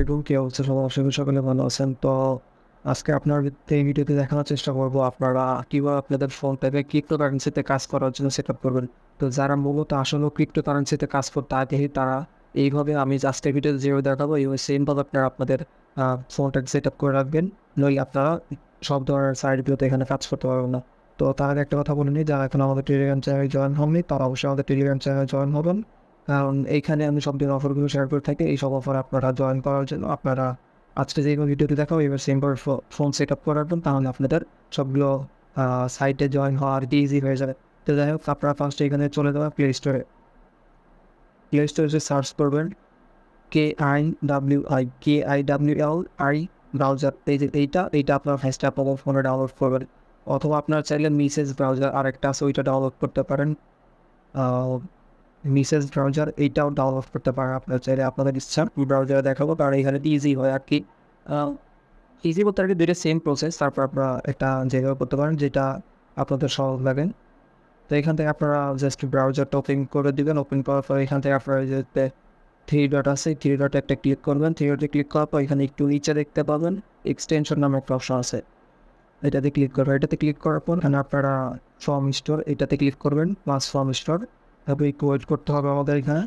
আলাইকুম, কে হচ্ছে সবাই আশা করি সকলে ভালো আছেন। তো আজকে আপনার ভিডিওতে দেখানোর চেষ্টা করব আপনারা কীভাবে আপনাদের ফোনটাকে ক্রিপ্টো কারেন্সিতে কাজ করার জন্য সেট করবেন। তো যারা মূলত আসলে ক্রিপ্টো কারেন্সিতে কাজ করতে আগ্রহী, তারা এইভাবে আমি জাস্ট এই ভিডিওতে যেভাবে দেখাবো। এইভাবে সেমভাবে আপনারা আপনাদের ফোনটাকে সেট আপ করে রাখবেন। নই আপনারা সব ধরনের সাইড ভিডিওতে এখানে কাজ করতে পারবেন না। তো তার একটা কথা বলে নিই, যারা এখন আমাদের টেলিগ্রাম চ্যানেলে জয়েন হননি, তারা অবশ্যই আমাদের টেলিগ্রাম চ্যানেলে জয়েন হবেন। কারণ এইখানে আমি সব দিন অফারগুলো শেয়ার করে থাকি, এই সব অফার আপনারা জয়েন করার জন্য আপনারা আজকে যে ভিডিওতে দেখাও এবার সেমভাবে ফোন সেট আপ করার জন্য, তাহলে আপনাদের সবগুলো সাইটে জয়েন হওয়া আর ইজি হয়ে যাবে। তো যাই হোক, আপনারা ফার্স্টে এখানে চলে যাবেন প্লে স্টোরে প্লে স্টোরে সার্চ করবেন K I W I K I W L I browser এই যে এইটা এইটা আপনার ফার্স্টে আপনার ফোনে ডাউনলোড করবেন। অথবা আপনার চাইলে মিসেস ব্রাউজার আরেকটা আছে, ওইটা ডাউনলোড করতে পারেন। মিসেস ব্রাউজার এইটাও ডাউনলোড করতে পারেন আপনার চাইলে। আপনাদের ইচ্ছা ব্রাউজারে দেখাবো, কারণ এখানে ইজি হয় আর কি। ইজি বলতে আর কি দুইটা সেম প্রসেস তারপর আপনারা একটা জায়গায় করতে পারেন, যেটা আপনাদের সহজ লাগে। তো এখান থেকে আপনারা জাস্ট ব্রাউজারটা ওপেন করে দেবেন। ওপেন করার পর এখান থেকে আপনারা যে থ্রি ডট আছে থ্রি ডট একটা ক্লিক করবেন। থ্রি ডটে ক্লিক করার পর এখানে একটু নিচে দেখতে পাবেন এক্সটেনশন নামে একটা অপশন আছে। এটাতে ক্লিক করবেন। এটাতে ক্লিক করার পর এখানে আপনারা ফর্ম স্টোর এটাতে ক্লিক করবেন প্লাস ফর্ম স্টোর তারপর একটু ওয়েট করতে হবে আমাদের এখানে?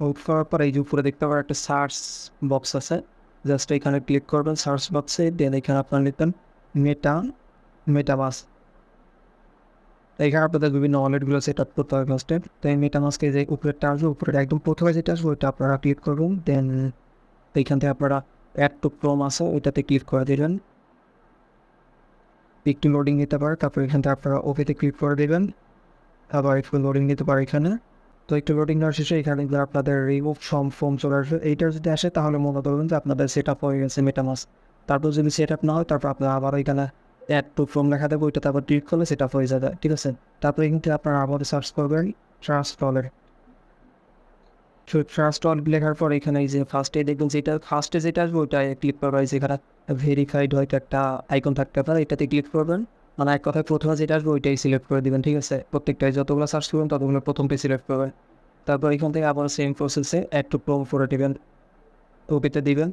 ওয়েট করার পর এই যে উপরে দেখতে পাবেন একটা সার্চ বক্স আছে। জাস্ট এখানে ক্লিক করবেন সার্চ বক্সে দেন এখানে আপনার লিখবেন মেটা মেটামাস এখানে আপনাদের বিভিন্ন ওয়ালেটগুলো সেট আপ করতে হবে ফার্স্টে তো এই মেটামাসকে যে উপরেরটা আসবে উপরে একদম প্রথমে যেটা আসবে, ওইটা আপনারা ক্লিক করবেন। দেন এইখান থেকে আপনারা অ্যাড টু ক্রোম আছে, ওইটাতে ক্লিক করে দেবেন। একটু লোডিং নিতে পারে, তারপর এখান থেকে আপনারা ওকেতে ক্লিক করে দেবেন। আবার একটু লোডিং নিতে পারে এখানে। তো একটু লোডিং নেওয়ার শেষে এখানে আপনাদের রিমুভ ফর্ম ফর্ম চলে আসবে। এইটা যদি আসে, তাহলে মনে করবেন যে আপনাদের সেট আপ হয়ে গেছে মেটামাস তারপর যদি সেট আপ না হয়, তারপর আপনারা আবার এখানে অ্যাড টু ফর্ম লেখা দেবে। ওইটা তারপর ক্লিক করলে সেট আপ হয়ে যাবে, ঠিক আছে? তারপর এখান থেকে আপনারা আবার সার্চ করবেন ট্রাস্ট অল লেখার পর এখানে এই যে ফার্স্টে দেখবেন যেটা ফার্স্টে যেটা আসবে ওইটা ক্লিক করবেন যেখানে ভেরিফাইড হয়তো একটা আইকন থাকতে পারে, এটাতে ক্লিক করবেন। মানে এক কথায় প্রথমে যেটা আসবে ওইটাই সিলেক্ট করে দেবেন, ঠিক আছে? প্রত্যেকটাই যতগুলো সার্চ করবেন ততগুলো প্রথমটাই সিলেক্ট করবেন। তারপর এখান থেকে আবার সেম প্রসেসে একটু প্রোম করে দেবেন। ওকেতে দিবেন।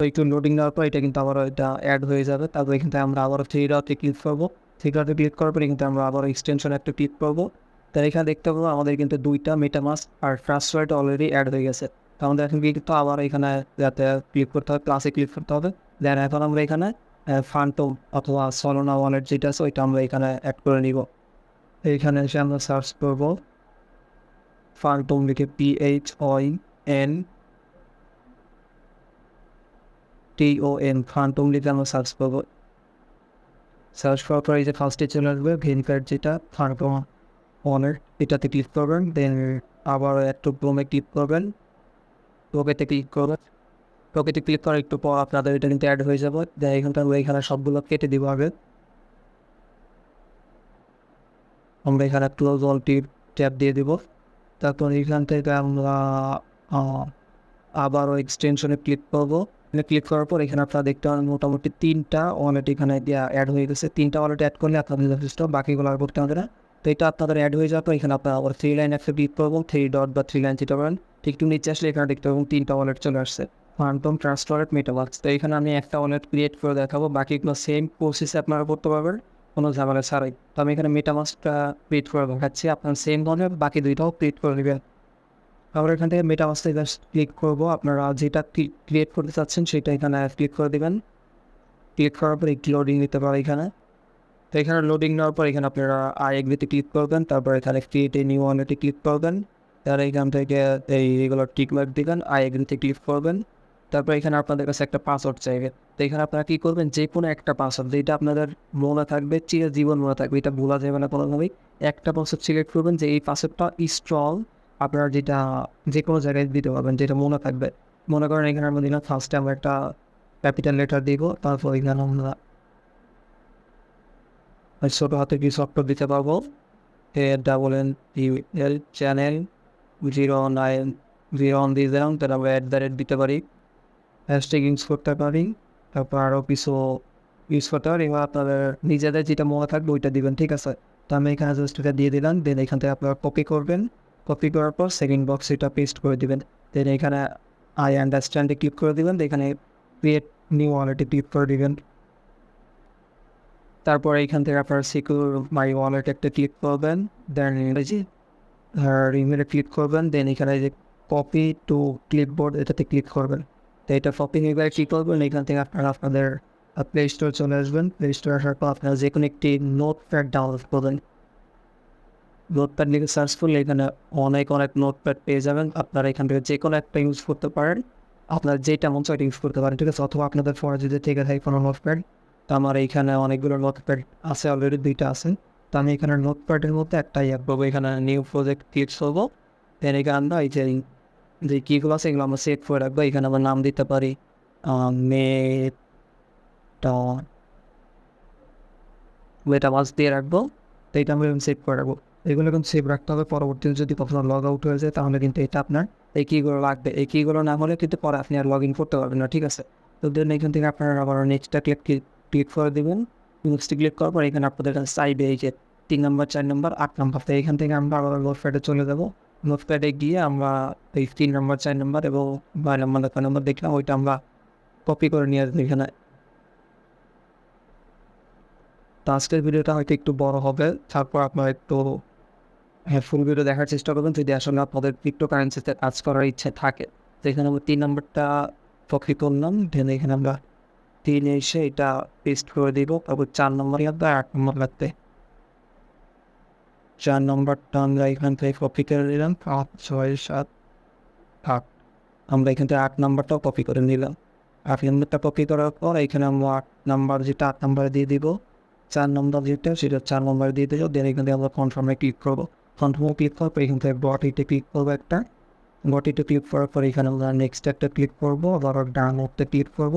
তো একটু লোডিং নেওয়ার পর এটা কিন্তু আবার এটা অ্যাড হয়ে যাবে। তারপর এখান থেকে আমরা আবার থ্রি ডটে ক্লিক করব। থ্রি ডটে ক্লিক করার পর কিন্তু আমরা আবার এক্সটেনশন একটা ক্লিক করব। তার এখানে দেখতে পাবো আমাদের কিন্তু দুইটা মেটামাস আর ট্রান্সফার্ট অলরেডি অ্যাড হয়ে গেছে। তো আমাদের এখন কিন্তু আবার এখানে যাতে ক্লিক করতে হবে ক্লাসে ক্লিক করতে হবে। দেন এখন আমরা এখানে ফান্টম অথবা সলোনা ওয়ালেট যেটা আছে, ওইটা আমরা এখানে অ্যাড করে নিব। এইখানে এসে আমরা সার্চ করব। ফান্টম লিখে পি এইচ ওই N T O N Phantom লিখে আমরা সার্চ করব। সার্চ করার পরে এই যে ফার্স্টে চলে আসবে ভেরিফাইড যেটা ফান্টম ওয়ালেট এটাতে ক্লিক করবেন দেন আবার একটু ক্লিক করবেন। ওকেতে ক্লিক করবেন। ওকেতে ক্লিক করার একটু পর আপনাদের এটা কিন্তু অ্যাড হয়ে যাবে। দেন এখানকার এখানে সবগুলো কেটে দিব আগে। আমরা এখানে ক্লোজ অলটি ট্যাপ দিয়ে দিব। তারপর এখান থেকে আমরা আবারও এক্সটেনশনে ক্লিক করব। ক্লিক করার পর এখানে আপনারা দেখতে পাবেন মোটামুটি তিনটা ওয়ালেট এখানে অ্যাড হয়ে গেছে। তিনটা ওয়ালেট অ্যাড করলে আপনাদের যথেষ্ট, বাকিগুলো আর করতে হবে না। তো এটা আপনাদের অ্যাড হয়ে যাওয়ার পর এখানে আপনারা আবার থ্রি লাইন একটা ক্লিক করব। থ্রি ডট বা থ্রি লাইন যেতে পারেন ঠিক একটু নিচে আসলে এখানে দেখতে পাবেন তিনটা ওয়ালেট চলে আসছে। ফান্টম ট্রাস্ট ওয়ালেট মেটাবাক্স তো এখানে আমি একটা ওয়ালেট ক্রিয়েট করে দেখাবো। বাকিগুলো সেম প্রসেসে আপনারা করতে পারবেন। কোনো ঝামেলা ছাড়াই। তো আমি এখানে মেটামাসটা ক্রিয়েট করে দেখাচ্ছি। আপনার সেম ধরনের, বাকি দুইটাও ক্রিয়েট করে নেবেন। আমরা এখান থেকে মেটামাসটা জাস্ট ক্লিক করব। আপনারা যেটা ক্রিয়েট করতে চাচ্ছেন, সেটা এখানে ক্লিক করে দেবেন। ক্লিক করার পর একটি লোডিং নিতে পারে এখানে। তো এখানে লোডিং নেওয়ার পর এখানে আপনারা আই এগ্রিতে ক্লিক করবেন। তারপর এখানে ক্রিয়েট এ নিউ ওয়ালেটে ক্লিক করবেন। তার এখান থেকে এই রেগুলার টিক মার্ক দিবেন। আই এগ্রিতে ক্লিক করবেন। তারপর এখানে আপনাদের কাছে একটা পাসওয়ার্ড চাইবে। তো এখানে আপনারা কী করবেন? যে কোনো একটা পাসওয়ার্ড যেটা আপনাদের মনে থাকবে চির জীবন মনে থাকবে, এটা ভোলা যাবে না কোনোভাবেই। একটা পাসওয়ার্ড সিলেক্ট করবেন যে এই পাসওয়ার্ডটা স্ট্রং আপনারা যেটা যে কোনো জায়গায় দিতে পারবেন, যেটা মনে থাকবে। মনে করেন এখানে আমরা দিলাম ফার্স্টে আমরা একটা ক্যাপিটাল লেটার দিব, তারপর এখানে আমরা ছোটো হাতে কিছু অক্ষর দিতে পারব। এটা বলেন UL channel zero nine zero one দিয়ে দিলাম, তাহলে আমরা অ্যাট দ্য রেট দিতে পারি। হ্যাশট্যাগ ইউজ করতে পারি। তারপর আরও কিছু ইউজ করতে পারি এবার আপনাদের নিজেদের যেটা মনে থাকবে ওইটা দিবেন, ঠিক আছে? তো আমি এখানে জাস্ট দিয়ে দিলাম দেন এখান থেকে আপনারা কপি করবেন। কপি করার পর সেকেন্ড বক্স এটা পেস্ট করে দিবেন। দেন এখানে আই আন্ডারস্ট্যান্ডে ক্লিক করে দিবেন, এখানে ক্রিয়েট নিউ ওয়ালেটে ক্লিক করে দিবেন। তারপর এইখান থেকে আপনার সিকিউর মাই ওয়ালেট একটা ক্লিক করবেন দেন ইংরেজি আর ইমেলে ক্লিক করবেন দেন এখানে যে কপি টু ক্লিপবোর্ড এটাতে ক্লিক করবেন। তো এটা কপি এবার ক্লিক করবেন এখান থেকে আপনারা আপনাদের প্লে স্টোর চলে আসবেন প্লে স্টোর আসার পর আপনারা যে কোনো একটি নোট প্যাড ডাউনলোড করবেন নোট প্যাড লিখে সার্চ করলে এখানে অনেক অনেক নোট প্যাড পেয়ে যাবেন আপনারা এখান থেকে যে কোনো একটা ইউজ করতে পারেন। আপনার যেটা মন চাই ইউজ করতে পারেন, ঠিক আছে? অথবা আপনাদের ফোনে যদি থেকে থাকে কোনো নোট প্যাড তো আমার এইখানে অনেকগুলো নোট প্যাড আছে অলরেডি দুইটা আছে। তো আমি এখানে নোট প্যাডের মধ্যে একটাই অ্যাপ করব। এখানে নিউ প্রজেক্ট ক্লিক করব। দেন এখানে এই যে যে কীগুলো আছে, এগুলো আমরা সেট করে রাখব। এখানে আমরা নাম দিতে পারি মেটা মাস দিয়ে রাখব। তো এটা আমি সেভ করে রাখব। এগুলো কিন্তু সেভ রাখতে হবে। পরবর্তীতে যদি কখনো লগ আউট হয়ে যায়, তাহলে কিন্তু এটা আপনার এই কীগুলো লাগবে। এই কীগুলো না হলে কিন্তু পরে আপনি আর লগ ইন করতে পারবেন না, ঠিক আছে? তো দেন এখান থেকে আপনারা আবার নেক্সটটা ক্লিক ক্লিক করে দেবেন। নেক্সটে ক্লিক করার পর এখানে আপনাদের কাছে চাইবে এই যে তিন নম্বর চার নম্বর আট নম্বর তো এখান থেকে আমরা আবার নোটপ্যাডে চলে যাব। নোটপ্যাডে গিয়ে আমরা এই তিন নম্বর, চার নম্বর এবং বারো নম্বর ছয় নম্বর দেখলাম, ওইটা আমরা কপি করে নিয়ে আসব এখানে। তো আজকের ভিডিওটা হয়তো একটু বড় হবে, তারপর আপনার একটু হ্যাঁ ফুল ভিডিও দেখার চেষ্টা করবেন, যদি আসলে আপনাদের ক্রিপ্টো কারেন্সিতে কাজ করার ইচ্ছে থাকে। তো এখানে আমরা তিন নম্বরটা কপি করলাম দেন এখানে আমরা তিন এসে এটা পেস্ট করে দিব, তারপর চার নম্বর লাগবে আট নম্বর লাগবে। চার নম্বরটা আমরা এখান থেকে কপি করে নিলাম। পাঁচ, ছয়, সাত, আট। আমরা এখান থেকে আট নম্বরটাও কপি করে নিলাম। আট নম্বরটা কপি করার পর এখানে আমরা আট নম্বর যেটা আট নম্বরে দিয়ে দিব, চার নম্বর যেটা, সেটা চার নম্বরে দিয়ে দিল দেন এখান থেকে আমরা কনফার্মে ক্লিক করব। কনফার্মে ক্লিক করার পর এখান থেকে বটিতে ক্লিক করব একটা। বটিতে ক্লিক করার পর এখানে আমরা নেক্সট একটা ক্লিক করব, আবার ডাউনলোডতে ক্লিক করব।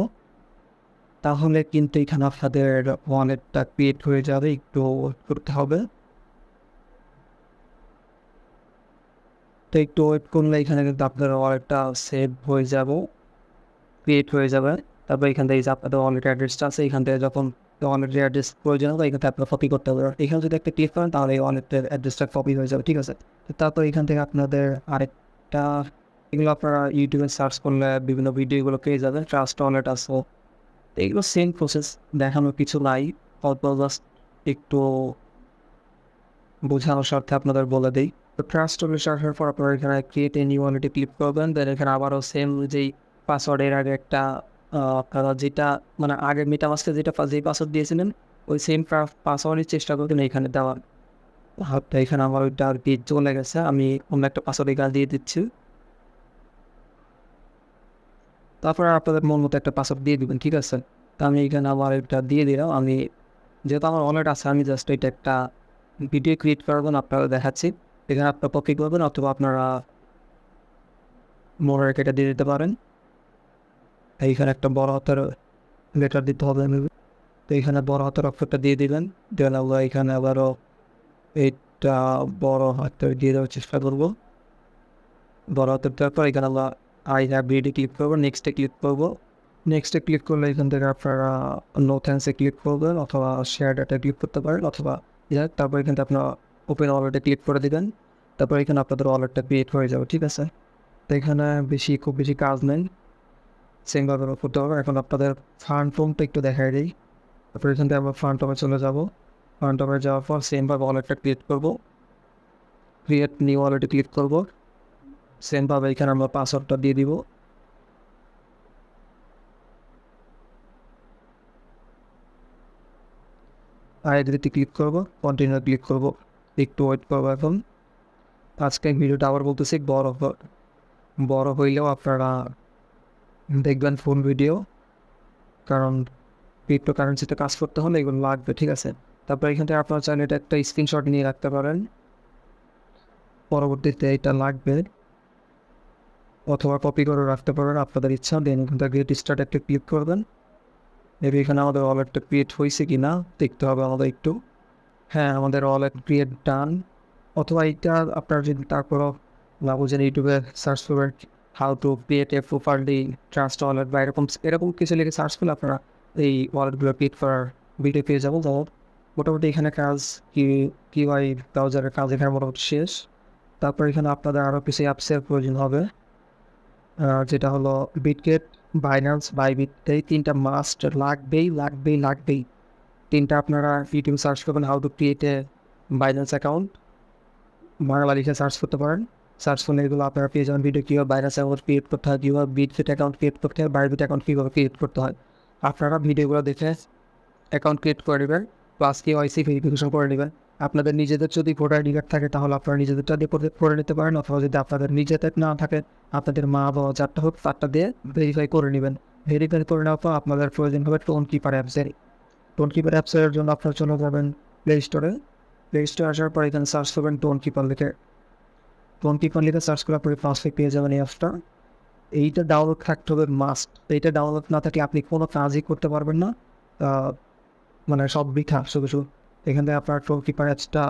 তাহলে কিন্তু এখানে আপনাদের ওয়ালেটটা ক্রিয়েট হয়ে যাবে, একটু করতে হবে। তো একটু ওয়েট করলে এখানে কিন্তু আপনার ওয়ালেটটা সেভ হয়ে যাব ক্রিয়েট হয়ে যাবে। তারপর এখান থেকে আপনাদের ওয়ালেট অ্যাড্রেসটা আছে, এখান থেকে যখন ওয়ালেটের অ্যাড্রেস প্রয়োজন হবে, এখান থেকে আপনার কপি করতে হবে এখানে যদি একটা ক্লিক করেন তাহলে ওয়ালেটের অ্যাড্রেসটা কপি হয়ে যাবে, ঠিক আছে? তারপর এখান থেকে আপনাদের আরেকটা, এগুলো আপনারা ইউটিউবে সার্চ করলে বিভিন্ন ভিডিওগুলো পেয়ে যাবেন। ট্রাস্ট ওয়ালেট তো এগুলো সেম প্রসেস দেখানোর কিছু নাই। অল্প জাস্ট একটু বোঝানোর স্বার্থে আপনাদের বলে দিই। তো ট্রাস্ট ওয়ালেট আসার পর আপনারা এখানে ক্রিয়েট এ নিউ ওয়ালেটে ক্লিক করবেন। দেন এখানে আবারও সেম যেই পাসওয়ার্ডের আগে একটা আপনারা যেটা মানে আগে মেটামাস্কে যেটা যেই পাসওয়ার্ড দিয়েছিলেন, ওই সেম পাসওয়ার্ডের চেষ্টা করবেন এখানে দেওয়ার। হাতটা এখানে আমার ওইটা আর কি চলে গেছে, আমি অন্য একটা পাসওয়ার্ড এখানে দিয়ে দিচ্ছি। তারপরে আপনাদের মন মতো একটা পাসওয়ার্ড দিয়ে দিবেন, ঠিক আছে? তো আমি এখানে আমার এটা দিয়ে দিলাম, আমি যেহেতু আমার ওয়ালেট আছে, আমি জাস্ট এটা একটা ভিডিও ক্রিয়েট করবেন আপনারা দেখাচ্ছি। এখানে আপনারা কপি করবেন অথবা আপনারা মোড়ের এটা দিয়ে দিতে পারেন? এইখানে একটা বড় হাতের লেটার দিতে হবে তো এখানে বড় হাতের অক্ষরটা দিয়ে দিবেন। দেন আমরা এখানে আবারও এটা বড় হাতের দিয়ে দেওয়ার চেষ্টা করব। বড় হাতের দেওয়ার পর এখানে আমরা আই হ্যাভ ভিডিও ক্লিক করব নেক্সটে ক্লিক করব। নেক্সটে ক্লিক করলে এখান থেকে আপনারা নো থ্যান্সে ক্লিক করবেন অথবা শেয়ার ডাটা ক্লিক করতে পারেন অথবা তারপর এখান থেকে আপনারা ওপেন ওয়ালেটে ক্লিক করে দেবেন। তারপর এখানে আপনাদের ওয়ালেটটা ক্রিয়েট হয়ে যাবে, ঠিক আছে? তো এখানে বেশি, খুব বেশি কাজ নেই। সেমভাবে করতে হবে এখন আপনাদের ফান্ড ফর্মটা একটু দেখাই দিই। তারপর এখান থেকে আমরা ফান্ড টপে চলে যাব। ফান্ড টপে যাওয়ার পর সেমভাবে ওয়ালেটটা ক্রিয়েট করব। ক্রিয়েট নিউ ওয়ালেটে ক্লিক করব। সেমভাবে এখানে আমরা পাসওয়ার্ডটা দিয়ে দিব। আর ক্লিক করব কন্টিনিউ ক্লিক করব। একটু ওয়েট করব এখন। আজকে ভিডিওটা আবার বলতেছি, বড় বড় হইলেও আপনারা দেখবেন ফোন ভিডিও কারণ ক্রিপ্টো কারেন্সিতে কাজ করতে হলে এগুলো লাগবে, ঠিক আছে? তারপর এখান থেকে আপনারা চাইলে এটা একটা স্ক্রিনশট নিয়ে রাখতে পারেন। পরবর্তীতে এটা লাগবে। অথবা কপি করে রাখতে পারেন, আপনাদের ইচ্ছা দেন এখান থেকে গেট স্টার্ট একটা ক্লিক করবেন। মেবি এখানে আমাদের ওয়ালেটটা ক্রিয়েট হয়েছে কি না দেখতে হবে আমাদের একটু। হ্যাঁ আমাদের ওয়ালেট ক্রিয়েট ডান অথবা এটা আপনার যদি তারপরও বুঝেন ইউটিউবে সার্চ করবেন how to create a properly Trust Wallet বা এরকম এরকম কিছু লিখে সার্চ করলে আপনারা এই ওয়ালেটগুলো ক্রিয়েট করার ভিডিও পেয়ে যাব তো মোটামুটি এখানে কাজ কি কি ওয়াই ব্রাউজারের কাজ এখানে মোটামুটি শেষ। তারপর এখানে আপনাদের আরও কিছু অ্যাপসের প্রয়োজন হবে। যেটা হলো বিটগেট বাইন্যান্স বাইবিট এই তিনটা মাস্ট লাগবেই লাগবেই লাগবেই। তিনটা আপনারা ইউটিউব সার্চ করবেন how to create a Binance account Bangla লিখে সার্চ করতে পারেন। সার্চ করলে এগুলো আপনারা পেয়ে যাবেন। ভিডিও কীভাবে বাইন্যান্স অ্যাকাউন্ট ক্রিয়েট করতে হয়, কীভাবে বিটফিট অ্যাকাউন্ট ক্রিয়েট করতে হয় বাইবিট অ্যাকাউন্ট কীভাবে ক্রিয়েট করতে হয়। আপনারা ভিডিওগুলো দেখে অ্যাকাউন্ট ক্রিয়েট করে নেবেন প্লাস কেওয়াইসি ভেরিফিকেশন করে নেবেন। আপনাদের নিজেদের যদি ভোটার আইডি কার্ড থাকে, তাহলে আপনারা নিজেদেরটা দিয়ে করে- নিতে পারেন। অথবা যদি আপনাদের নিজেদের না থাকে, আপনাদের মা বাবা যারটা হোক, তারটা দিয়ে ভেরিফাই করে নেবেন। ভেরিফাই করে নেওয়ার পর আপনাদের প্রয়োজন হবে টোন কিপার অ্যাপসের টোন কিপার অ্যাপসের জন্য আপনারা চলে যাবেন প্লে স্টোরে প্লে স্টোরে আসার পর এখানে সার্চ করবেন টোন কিপার লিখে টোন কিপার লিখে সার্চ করার পরে ফার্স্টে পেয়ে যাবেন এই অ্যাপসটা এইটা ডাউনলোড থাকতে হবে মাস্ট এইটা ডাউনলোড না থাকলে আপনি কোনো কাজই করতে পারবেন না মানে সব বৃথা শুধু শুধু এখান থেকে আপনার টোন কিপার অ্যাপসটা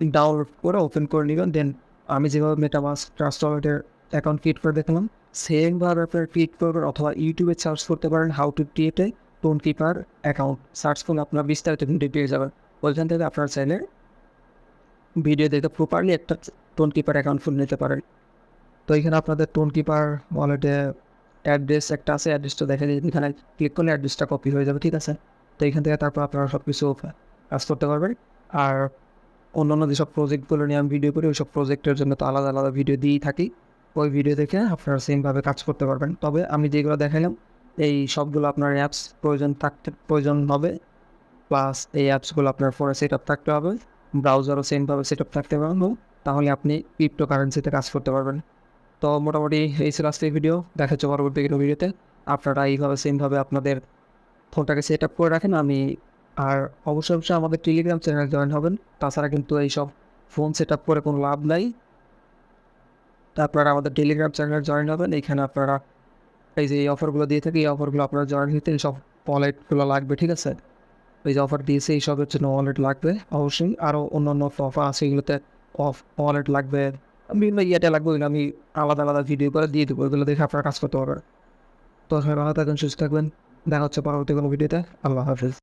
ডাউনলোড করে ওপেন করে নেবেন দেন আমি যেভাবে মেটামাস ট্রাস্ট ওয়ালেটের অ্যাকাউন্ট ক্রিয়েট করে দেখলাম সেমভাবে আপনার ক্রিয়েট করবেন অথবা ইউটিউবে সার্চ করতে পারেন how to create a Tonkeeper account search করলে আপনার বিস্তারিত ভিডিও পেয়ে যাবেন ওইখান থেকে আপনার চাইলে ভিডিও দেখে প্রপারলি একটা টোন কিপার অ্যাকাউন্ট খুলে নিতে পারেন। তো এখানে আপনাদের টোন কিপার ওয়ালেটে অ্যাড্রেস একটা আছে অ্যাড্রেসটা দেখে দিন এখানে ক্লিক করলে অ্যাড্রেসটা কপি হয়ে যাবে, ঠিক আছে? তো এখান থেকে তারপর আপনারা সব কিছু কাজ করতে পারবেন। আর অন্যান্য যেসব প্রজেক্টগুলো নিয়ে আমি ভিডিও করি ওই সব প্রজেক্টের জন্য তো আলাদা আলাদা ভিডিও দিয়েই থাকি। ওই ভিডিও দেখে আপনারা সেমভাবে কাজ করতে পারবেন। তবে আমি যেগুলো দেখালাম এই সবগুলো আপনার অ্যাপস প্রয়োজন থাকতে, প্রয়োজন হবে। প্লাস এই অ্যাপসগুলো আপনার ফোনে সেট আপ থাকতে হবে। ব্রাউজারও সেমভাবে সেট আপ থাকতে পারবেন তাহলে আপনি ক্রিপ্টো কারেন্সিতে কাজ করতে পারবেন। তো মোটামুটি এই ছিল আজকের ভিডিও দেখা হচ্ছে পরবর্তী কোনো ভিডিওতে আপনারা এইভাবে সেমভাবে আপনাদের ফোনটাকে সেট আপ করে রাখেন। আমি আর অবশ্যই অবশ্যই আমাদের টেলিগ্রাম চ্যানেল জয়েন হবেন। তাছাড়া কিন্তু এইসব ফোন সেট আপ করে কোনো লাভ নাই। আপনারা আমাদের টেলিগ্রাম চ্যানেলে জয়েন হবেন। এইখানে আপনারা এই যে এই অফারগুলো দিয়ে থাকে, এই অফারগুলো আপনারা জয়েন হইতে এইসব ওয়ালেটগুলো লাগবে, ঠিক আছে? এই যে অফার দিয়েছে, এই সবের জন্য ওয়ালেট লাগবে, অবশ্যই। আরও অন্য অন্য অফার আছে, এগুলোতে অফ ওয়ালেট লাগবে। বিভিন্ন ইয়েটা লাগবে ওইগুলো আমি আলাদা আলাদা ভিডিও করে দিয়ে দেবো ওইগুলো দেখে আপনারা কাজ করতে পারবেন তো সবাই ভালো থাকবেন, সুস্থ থাকবেন। দেখা হচ্ছে পরবর্তী কোনো ভিডিওতে আল্লাহ হাফিজ।